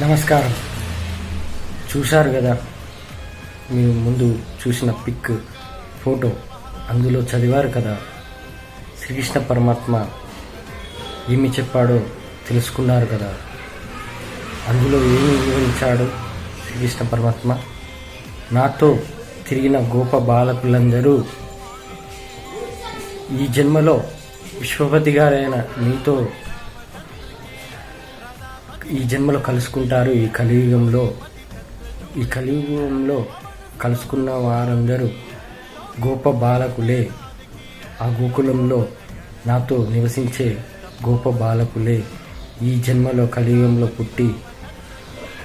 నమస్కారం. చూశారు కదా మీరు ముందు చూసిన పిక్ ఫోటో అందులో చదివారు కదా శ్రీకృష్ణ పరమాత్మ ఏమి చెప్పాడో తెలుసుకున్నారు కదా అందులో ఏమి వివరించాడు శ్రీకృష్ణ పరమాత్మ? నాతో తిరిగిన గోప బాలకులందరూ ఈ జన్మలో విశ్వపతి గారైన మీతో ఈ జన్మలో కలుసుకుంటారు. ఈ కలియుగంలో ఈ కలియుగంలో కలుసుకున్న వారందరూ గోప బాలకులే. ఆ గోకులంలో నాతో నివసించే గోప బాలకులే. ఈ జన్మలో కలియుగంలో పుట్టి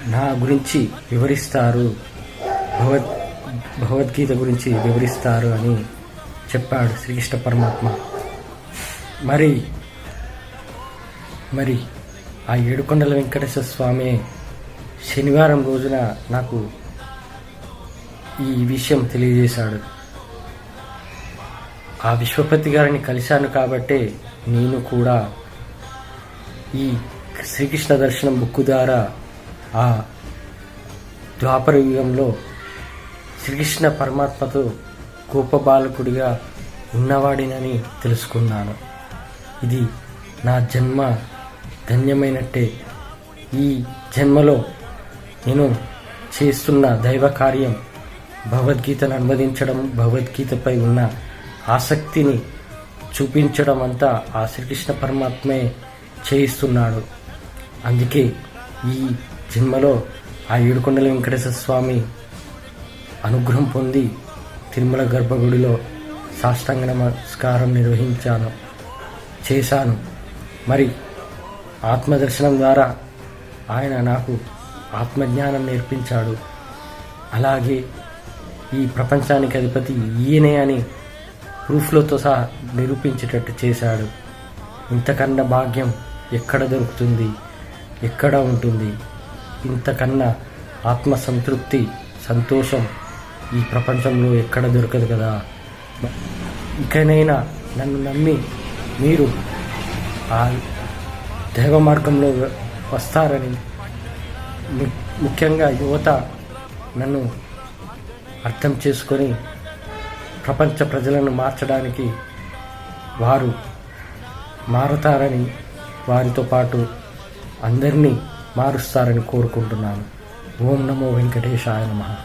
నా గురించి వివరిస్తారు. భగవద్ భగవద్గీత గురించి వివరిస్తారు అని చెప్పాడు శ్రీకృష్ణ పరమాత్మ. మరి మరి ఆ ఏడుకొండల వెంకటేశ్వర స్వామి శనివారం రోజున నాకు ఈ విషయం తెలియజేశాడు. ఆ విశ్వపతి గారిని కలిశాను కాబట్టే నేను కూడా ఈ శ్రీకృష్ణ దర్శనం బుక్కు ద్వారా ఆ ద్వాపర యుగంలో శ్రీకృష్ణ పరమాత్మతో గోపబాలకుడిగా ఉన్నవాడినని తెలుసుకున్నాను. ఇది నా జన్మ ధన్యమైనట్టే. ఈ జన్మలో నేను చేస్తున్న దైవ కార్యం భగవద్గీతను అనువదించడం భగవద్గీతపై ఉన్న ఆసక్తిని చూపించడం అంతా ఆ శ్రీకృష్ణ పరమాత్మే చేయిస్తున్నాడు. అందుకే ఈ జన్మలో ఆ ఏడుకొండల వెంకటేశ్వర స్వామి అనుగ్రహం పొంది తిరుమల గర్భగుడిలో సాష్టాంగ నమస్కారం నిర్వహించాను చేశాను. మరి ఆత్మదర్శనం ద్వారా ఆయన నాకు ఆత్మజ్ఞానం నేర్పించాడు. అలాగే ఈ ప్రపంచానికి అధిపతి ఈయనే అని ప్రూఫ్లతో సహా నిరూపించేటట్టు చేశాడు. ఇంతకన్నా భాగ్యం ఎక్కడ దొరుకుతుంది? ఎక్కడ ఉంటుంది? ఇంతకన్నా ఆత్మ సంతృప్తి సంతోషం ఈ ప్రపంచంలో ఎక్కడ దొరకదు కదా? ఇకనైనా నన్ను నమ్మి మీరు ఆ దైవ మార్గంలో వస్తారని ము- ముఖ్యంగా యువత నన్ను అర్థం చేసుకొని ప్రపంచ ప్రజలను మార్చడానికి వారు మారుతారని వారితో పాటు అందరినీ మారుస్తారని కోరుకుంటున్నాను. ఓం నమో వెంకటేశాయ నమ.